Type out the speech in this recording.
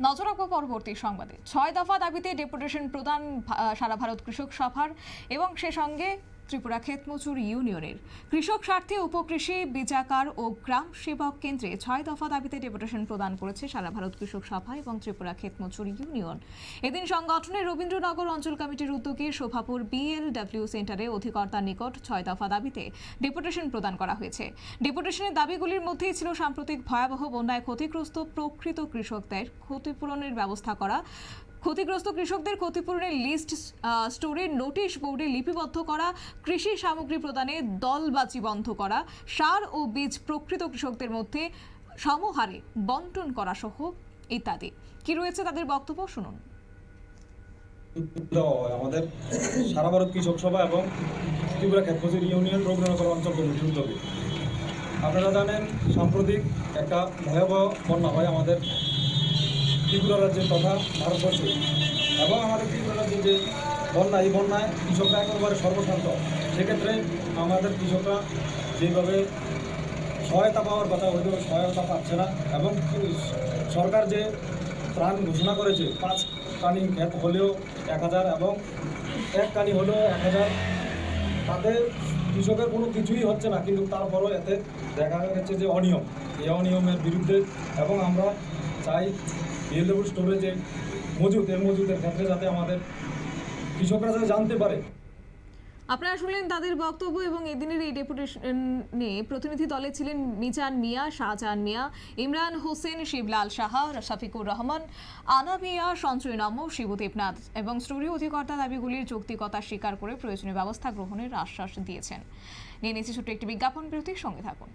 নজর রাখব পরবর্তী সংবাদে। ছয় দফা দাবিতে ডেপুটেশন প্রদান সারা ভারত কৃষক সভার এবং সে সঙ্গে ত্রিপুরা ক্ষেতমজুর ইউনিয়নের। কৃষক স্বার্থে উপকৃষি বিচাকার ও গ্রাম সেবক কেন্দ্রে ছয় দফা দাবিতে ডেপুটেশন প্রদান করেছে সারা ভারত কৃষক সভা এবং ত্রিপুরা ক্ষেতমজুর ইউনিয়ন। এদিন সংগঠনের রবীন্দ্রনগর অঞ্চল কমিটির উদ্যোগে শোভাপুর বিএলডব্লিউ সেন্টারে অধিকর্তার নিকট ছয় দফা দাবিতে ডেপুটেশন প্রদান করা হয়েছে। ডেপুটেশনের দাবিগুলির মধ্যেই ছিল সাম্প্রতিক ভয়াবহ বন্যায় ক্ষতিগ্রস্ত প্রকৃত কৃষকদের ক্ষতিপূরণের ব্যবস্থা করা ক্ষতিগ্রস্ত কৃষকদের ক্ষতিপূরণের লিস্ট স্টোরের নোটিশ বোর্ডে লিপিবদ্ধ করা, কৃষি সামগ্রী প্রদানে দলবাজি বন্ধ করা, সার ও বীজ প্রকৃত কৃষকদের মধ্যে সমহারে বন্টন করা সহ ইত্যাদি। কি রয়েছে তাদের বক্তব্য? শুনুন। আমাদের সারা ভারত কৃষক সভা এবং ত্রিপুরা ক্ষেতমজুর ইউনিয়ন রবীন্দ্রনগর অঞ্চল কমিটির উদ্যোগে আপনারা জানেন, সাম্প্রতিক একটা ভয়াবহ বন্যা হয় আমাদের ত্রিপুরা রাজ্যে তথা ভারতবর্ষে। এবং আমাদের ত্রিপুরা রাজ্যে যে বন্যা, এই বন্যায় কৃষকরা একেবারে সর্বশান্ত। সেক্ষেত্রে আমাদের কৃষকরা যেভাবে সহায়তা পাওয়ার কথা, ওইভাবে সহায়তা পাচ্ছে না। এবং সরকার যে ত্রাণ ঘোষণা করেছে, পাঁচ কানি ক্ষেত হলেও এক হাজার এবং এক কানি হলেও এক হাজার, তাতে কৃষকের কোনো কিছুই হচ্ছে না। কিন্তু তারপরও এতে দেখা গেছে যে অনিয়ম। এই অনিয়মের বিরুদ্ধে এবং আমরা চাই বিএলডব্লিউ স্টোরে যে মজুদ এই মজুদের ক্ষেত্রে যাতে আমাদের কৃষকরা যাতে জানতে পারে। আপনারা শুনলেন তাদের বক্তব্য এবং এদিনের এই ডেপুটেশনে প্রতিনিধি দলে ছিলেন মিজান মিয়া, শাহজাহান মিয়া, ইমরান হোসেন, শিবলাল সাহা শফিকুর রহমান, আনা মিয়া সঞ্চয় নম শিবদীপ নাথ এবং স্টুডিও অধিকর্তা দাবিগুলির যৌক্তিকতা স্বীকার করে প্রয়োজনীয় ব্যবস্থা গ্রহণের আশ্বাস দিয়েছেন। নিয়ে নিচ্ছি ছোট্ট একটি বিজ্ঞাপন বিরতির সঙ্গে থাকুন।